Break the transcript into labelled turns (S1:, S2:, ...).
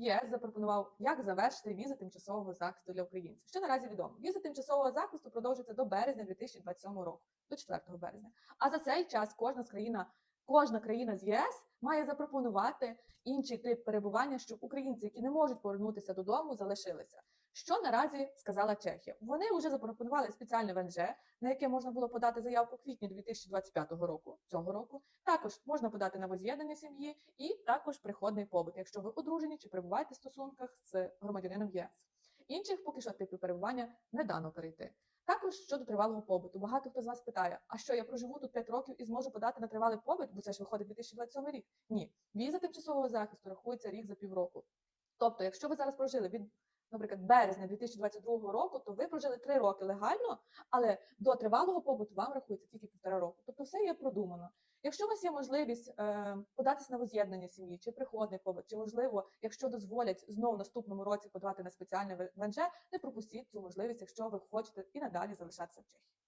S1: ЄС запропонував, як завершити візи тимчасового захисту для українців. Що наразі відомо? віза тимчасового захисту продовжується до березня 2027 року, до 4 березня. А за цей час кожна з країна, кожна країна з ЄС має запропонувати інший тип перебування, щоб українці, які не можуть повернутися додому, залишилися. Що наразі сказала Чехія? Вони вже запропонували спеціальне ВНЖ, на яке можна було подати заявку в квітні 2025 року цього року. Також можна подати на воз'єднання сім'ї і також приходний побут, якщо ви одружені чи перебуваєте в стосунках з громадянином ЄС. Інших поки що типів перебування не дано перейти. Також щодо тривалого побуту, багато хто з вас питає: а що я проживу тут 5 років і зможу подати на тривалий побут, бо це ж виходить 2027 рік? Ні, віза тимчасового захисту рахується рік за півроку. Тобто, якщо ви зараз прожили від, наприклад, березня 2022 року, то ви прожили 3 роки легально, але до тривалого побуту вам рахується тільки півтора року. Тобто, все є продумано. Якщо у вас є можливість е, податися на воз'єднання сім'ї чи приходний побут, чи можливо, якщо дозволять знову наступному році подавати на спеціальне ВНЖ, не пропустіть цю можливість, якщо ви хочете і надалі залишатися в Чехії.